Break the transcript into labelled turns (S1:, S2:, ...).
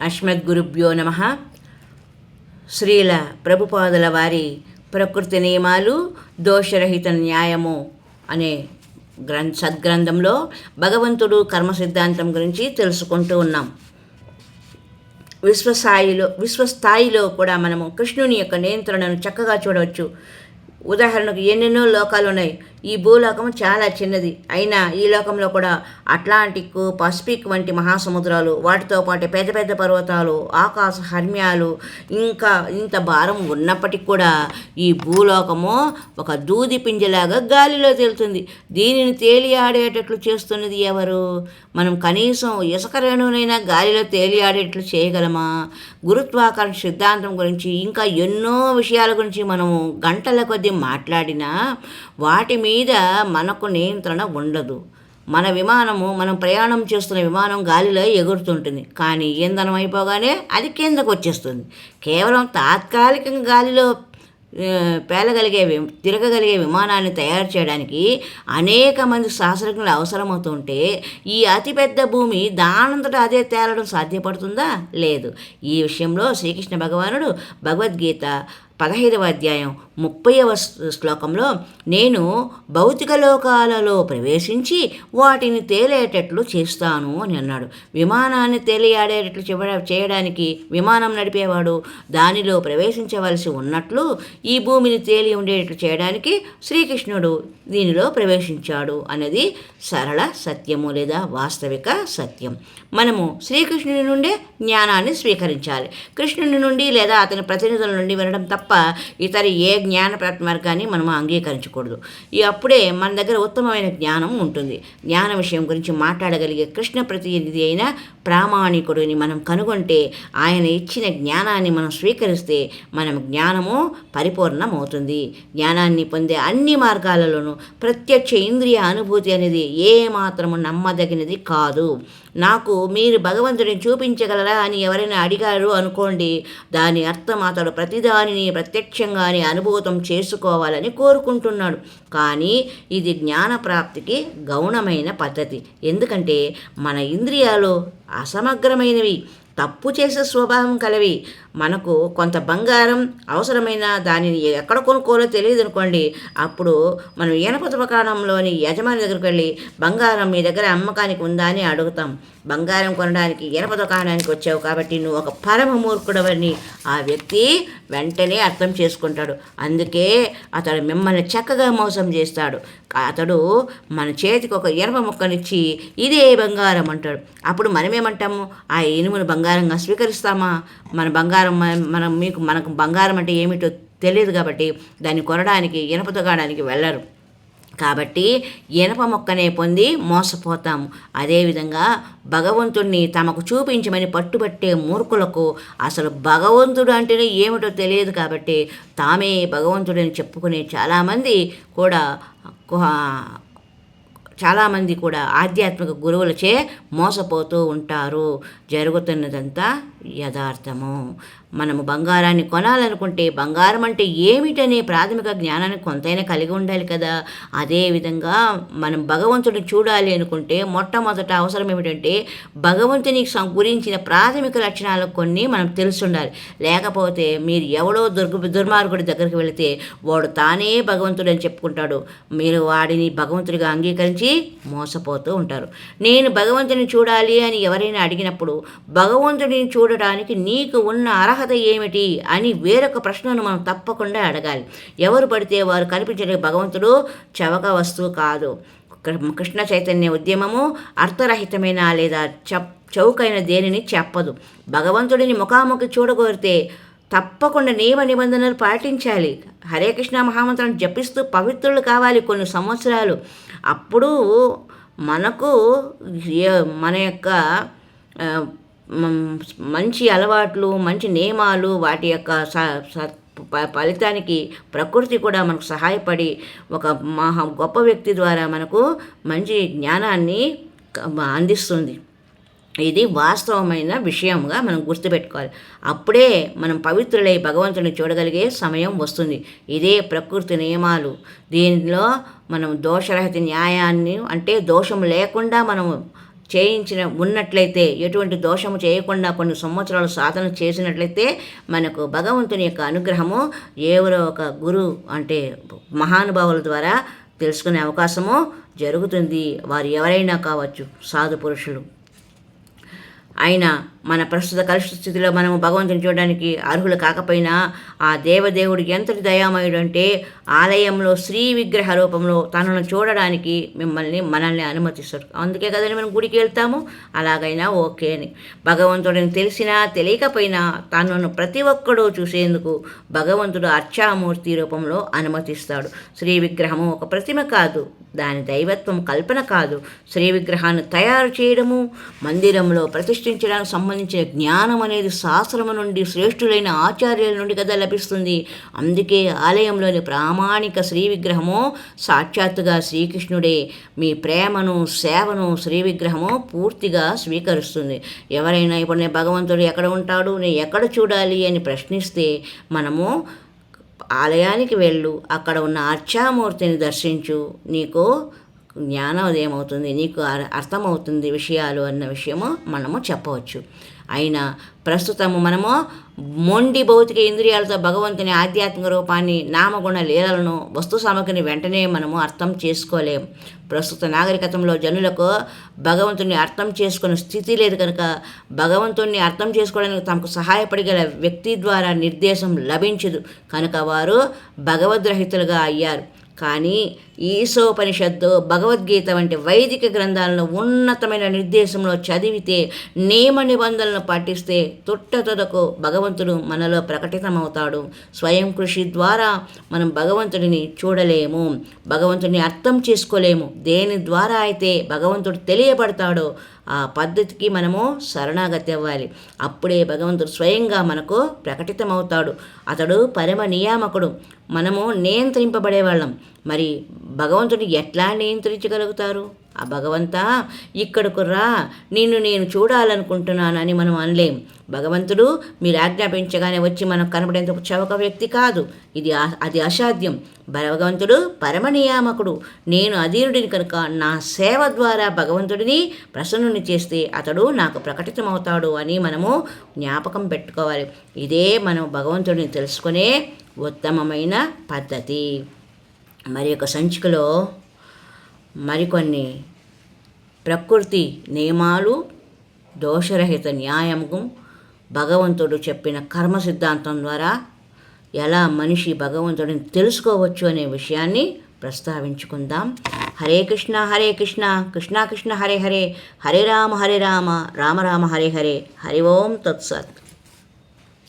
S1: అస్మద్గురుభ్యో నమ. శ్రీల ప్రభుపాదుల వారి ప్రకృతి నియమాలు దోషరహిత న్యాయము అనే గ్రం సద్గ్రంథంలో భగవంతుడు కర్మ సిద్ధాంతం గురించి తెలుసుకుంటూ ఉన్నాం. విశ్వస్థాయిలో విశ్వస్థాయిలో కూడా మనము కృష్ణుని యొక్క నియంత్రణను చక్కగా చూడవచ్చు. ఉదాహరణకు ఎన్నెన్నో లోకాలు ఉన్నాయి ఈ భూలోకం చాలా చిన్నది. అయినా ఈ లోకంలో కూడా అట్లాంటిక్ పసిఫిక్ వంటి మహాసముద్రాలు వాటితో పాటు పెద్ద పెద్ద పర్వతాలు ఆకాశ హర్మ్యాలు ఇంకా ఇంత భారం ఉన్నప్పటికీ కూడా ఈ భూలోకము ఒక దూది పింజలాగా గాలిలో తేలుతుంది. దీనిని తేలియాడేటట్లు చేస్తున్నది ఎవరు? మనం కనీసం ఇసుక రేణువునైనా గాలిలో తేలియాడేటట్లు చేయగలమా? గురుత్వాకర్షణ సిద్ధాంతం గురించి ఇంకా ఎన్నో విషయాల గురించి మనము గంటల కొద్దీ మాట్లాడినా వాటి మీద మనకు నియంత్రణ ఉండదు. మన విమానము మనం ప్రయాణం చేస్తున్న విమానం గాలిలో ఎగురుతుంటుంది. కానీ ఇంధనం అయిపోగానే అది కిందకు వచ్చేస్తుంది. కేవలం తాత్కాలికంగా గాలిలో పేలగలిగే వి- తిరగగలిగే విమానాన్ని తయారు చేయడానికి అనేక మంది శాస్త్రజ్ఞులు అవసరమవుతుంటే ఈ అతిపెద్ద భూమి దానంతటా అదే తేలడం సాధ్యపడుతుందా? లేదు. ఈ విషయంలో శ్రీకృష్ణ భగవానుడు భగవద్గీత పదహైదవ అధ్యాయం ముప్పైవ శ్లోకంలో నేను భౌతిక లోకాలలో ప్రవేశించి వాటిని తేలేటట్లు చేస్తాను అని అన్నాడు. విమానాన్ని తేలియాడేటట్లు చేయడానికి విమానం నడిపేవాడు. దానిలో ప్రవేశించవలసి ఉన్నట్లు ఈ భూమిని తేలి ఉండేటట్లు చేయడానికి శ్రీకృష్ణుడు దీనిలో ప్రవేశించాడు అనేది సరళ సత్యము లేదా వాస్తవిక సత్యం. మనము శ్రీకృష్ణుని నుండే జ్ఞానాన్ని స్వీకరించాలి. కృష్ణుని నుండి లేదా అతని ప్రతినిధుల నుండి వినడం తప్ప తప్ప ఇతర ఏ జ్ఞాన మార్గాన్ని మనం అంగీకరించకూడదు. ఈ అప్పుడే మన దగ్గర ఉత్తమమైన జ్ఞానం ఉంటుంది. జ్ఞాన విషయం గురించి మాట్లాడగలిగే కృష్ణ ప్రతినిధి అయిన ప్రామాణికుడిని మనం కనుగొంటే ఆయన ఇచ్చిన జ్ఞానాన్ని మనం స్వీకరిస్తే మనం జ్ఞానము పరిపూర్ణమవుతుంది. జ్ఞానాన్ని పొందే అన్ని మార్గాలలోనూ ప్రత్యక్ష ఇంద్రియ అనుభూతి అనేది ఏ మాత్రము నమ్మదగినది కాదు. నాకు మీరు భగవంతుడిని చూపించగలరా అని ఎవరైనా అడిగారు అనుకోండి దాని అర్థం అతడు ప్రతిదానిని ప్రత్యక్షంగానే అనుభూతం చేసుకోవాలని కోరుకుంటున్నాడు. కానీ ఇది జ్ఞాన ప్రాప్తికి గౌణమైన పద్ధతి. ఎందుకంటే మన ఇంద్రియాలు అసమగ్రమైనవి తప్పు చేసే స్వభావం కలవి మనకు కొంత బంగారం అవసరమైన దానిని ఎక్కడ కొనుక్కోవాలో తెలియదు అనుకోండి అప్పుడు మనం ఈనప దుకాణంలోని యజమాని దగ్గరికి వెళ్ళి బంగారం మీ దగ్గర అమ్మకానికి ఉందా అని అడుగుతాం. బంగారం కొనడానికి ఇనప దుకాణానికి వచ్చావు కాబట్టి నువ్వు ఒక పరమ మూర్ఖుడవని ఆ వ్యక్తి వెంటనే అర్థం చేసుకుంటాడు. అందుకే అతడు మిమ్మల్ని చక్కగా మోసం చేస్తాడు. అతడు మన చేతికి ఒక ఇనప ముక్కనిచ్చి ఇదే బంగారం అంటాడు. అప్పుడు మనమేమంటాము? ఆ ఇనుమును బంగారంగా స్వీకరిస్తామా? మన బంగారం బంగారం మనం మీకు మనకు బంగారం అంటే ఏమిటో తెలియదు కాబట్టి దాన్ని కొనడానికి ఇనప దుకాణానికి వెళ్ళరు. కాబట్టి ఇనప మొక్కనే పొంది మోసపోతాము. అదేవిధంగా భగవంతుణ్ణి తమకు చూపించమని పట్టుబట్టే మూర్ఖులకు అసలు భగవంతుడు అంటేనే ఏమిటో తెలియదు కాబట్టి తామే భగవంతుడని చెప్పుకునే చాలామంది కూడా చాలామంది కూడా ఆధ్యాత్మిక గురువులచే మోసపోతూ ఉంటారు. జరుగుతున్నదంతా యథార్థము? మనము బంగారాన్ని కొనాలనుకుంటే బంగారం అంటే ఏమిటనే ప్రాథమిక జ్ఞానాన్ని కొంతైనా కలిగి ఉండాలి కదా. అదేవిధంగా మనం భగవంతుడిని చూడాలి అనుకుంటే మొట్టమొదట అవసరం ఏమిటంటే భగవంతుని సం- గురించిన ప్రాథమిక లక్షణాలు కొన్ని మనం తెలుసుండాలి. లేకపోతే మీరు ఎవడో దుర్గ దుర్మార్గుడి దగ్గరికి వెళితే వాడు తానే భగవంతుడు అని చెప్పుకుంటాడు. మీరు వాడిని భగవంతుడిగా అంగీకరించి మోసపోతూ ఉంటారు. నేను భగవంతుని చూడాలి అని ఎవరైనా అడిగినప్పుడు భగవంతుడిని చూడ ఉండడానికి నీకు ఉన్న అర్హత ఏమిటి అని వేరొక ప్రశ్నను మనం తప్పకుండా అడగాలి. ఎవరు పడితే వారు కనిపించే భగవంతుడు చవక వస్తువు కాదు. కృష్ణ చైతన్య ఉద్యమము అర్థరహితమైన లేదా చౌకైన దేనిని చెప్పదు. భగవంతుడిని ముఖాముఖి చూడగోరితే తప్పకుండా నియమ నిబంధనలు పాటించాలి. హరే కృష్ణ మహామంత్రం జపిస్తూ పవిత్రులు కావాలి కొన్ని సంవత్సరాలు. అప్పుడు మనకు మన యొక్క మంచి అలవాట్లు మంచి నియమాలు వాటి యొక్క స- ప- ఫలితానికి ప్రకృతి కూడా మనకు సహాయపడి ఒక మహా గొప్ప వ్యక్తి ద్వారా మనకు మంచి జ్ఞానాన్ని అందిస్తుంది. ఇది వాస్తవమైన విషయంగా మనం గుర్తుపెట్టుకోవాలి. అప్పుడే మనం పవిత్రులై భగవంతుని చూడగలిగే సమయం వస్తుంది. ఇదే ప్రకృతి నియమాలు. దీనిలో మనం దోషరహిత న్యాయాన్ని అంటే దోషం లేకుండా మనము చేయించిన ఉన్నట్లయితే ఎటువంటి దోషము చేయకుండా కొన్ని సంవత్సరాలు సాధన చేసినట్లయితే మనకు భగవంతుని యొక్క అనుగ్రహము ఎవరో ఒక గురు అంటే మహానుభావుల ద్వారా తెలుసుకునే అవకాశము జరుగుతుంది. వారు ఎవరైనా కావచ్చు సాధు పురుషులు. అయినా మన ప్రస్తుత కలుషిత స్థితిలో మనము భగవంతుని చూడడానికి అర్హులు కాకపోయినా ఆ దేవదేవుడు ఎంతటి దయామయుడు అంటే ఆలయంలో శ్రీ విగ్రహ రూపంలో తనను చూడడానికి మిమ్మల్ని మనల్ని అనుమతిస్తారు. అందుకే కదండి మనం గుడికి వెళ్తాము? అలాగైనా ఓకే అని. భగవంతుడిని తెలిసినా తెలియకపోయినా తనను ప్రతి ఒక్కడూ చూసేందుకు భగవంతుడు అర్చామూర్తి రూపంలో అనుమతిస్తాడు. శ్రీ విగ్రహము ఒక ప్రతిమ కాదు దాని దైవత్వం కల్పన కాదు. శ్రీ విగ్రహాన్ని తయారు చేయడము మందిరంలో ప్రతిష్ఠించడానికి సంబంధించిన జ్ఞానం అనేది శాస్త్రము నుండి శ్రేష్ఠులైన ఆచార్యుల నుండి కదా లభిస్తుంది. అందుకే ఆలయంలోని ప్రామాణిక శ్రీ విగ్రహము సాక్షాత్తుగా శ్రీకృష్ణుడే. మీ ప్రేమను సేవను శ్రీ విగ్రహము పూర్తిగా స్వీకరిస్తుంది. ఎవరైనా ఇప్పుడు నేను భగవంతుడు ఎక్కడ ఉంటాడు? నేను ఎక్కడ చూడాలి అని ప్రశ్నిస్తే మనము ఆలయానికి వెళ్ళు. అక్కడ ఉన్న అర్చామూర్తిని దర్శించు. నీకు జ్ఞానోదయం అవుతుంది నీకు అర్థమవుతుంది విషయాలు అన్న విషయము మనము చెప్పవచ్చు. అయినా ప్రస్తుతము మనము మొండి భౌతిక ఇంద్రియాలతో భగవంతుని ఆధ్యాత్మిక రూపాన్ని నామగుణ లీలలను వస్తు సామగ్రిని వెంటనే మనము అర్థం చేసుకోలేం. ప్రస్తుత నాగరికతంలో జనులకు భగవంతుని అర్థం చేసుకునే స్థితి లేదు కనుక భగవంతుణ్ణి అర్థం చేసుకోవడానికి తమకు సహాయపడగల వ్యక్తి ద్వారా నిర్దేశం లభించదు. కనుక వారు భగవద్రహితులుగా అయ్యారు. కానీ ఈశోపనిషత్తు భగవద్గీత వంటి వైదిక గ్రంథాలను ఉన్నతమైన నిర్దేశంలో చదివితే నియమ నిబంధనలను పాటిస్తే తుట్టతుదకు భగవంతుడు మనలో ప్రకటితమవుతాడు. స్వయం కృషి ద్వారా మనం భగవంతుడిని చూడలేము భగవంతుడిని అర్థం చేసుకోలేము. దేని ద్వారా అయితే భగవంతుడు తెలియబడతాడో ఆ పద్ధతికి మనము శరణాగతి అవ్వాలి అప్పుడే భగవంతుడు స్వయంగా మనకు ప్రకటితమవుతాడు. అతడు పరమ నియామకుడు. మనము నియంత్రింపబడేవాళ్ళం. మరి భగవంతుడిని ఎట్లా నియంత్రించగలుగుతారు? ఆ భగవంతా ఇక్కడకు రా నిన్ను నేను చూడాలనుకుంటున్నానని మనం అనలేం. భగవంతుడు మీరు ఆజ్ఞాపించగానే వచ్చి మనకు కనపడేంత చవక వ్యక్తి కాదు. ఇది అది అసాధ్యం. భగవంతుడు పరమనియామకుడు నేను అధీరుడిని కనుక నా సేవ ద్వారా భగవంతుడిని ప్రసన్నుని చేస్తే అతడు నాకు ప్రకటితమవుతాడు అని మనము జ్ఞాపకం పెట్టుకోవాలి. ఇదే మనం భగవంతుడిని తెలుసుకునే ఉత్తమమైన పద్ధతి. మరి యొక్క సంచికలో మరికొన్ని ప్రకృతి నియమాలు దోషరహిత న్యాయము భగవంతుడు చెప్పిన కర్మ సిద్ధాంతం ద్వారా ఎలా మనిషి భగవంతుడిని తెలుసుకోవచ్చు అనే విషయాన్ని ప్రస్తావించుకుందాం. హరే కృష్ణ హరే కృష్ణ కృష్ణ కృష్ణ హరే హరే హరే రామ హరే రామ రామ రామ హరే హరే హరి ఓం తత్సత్.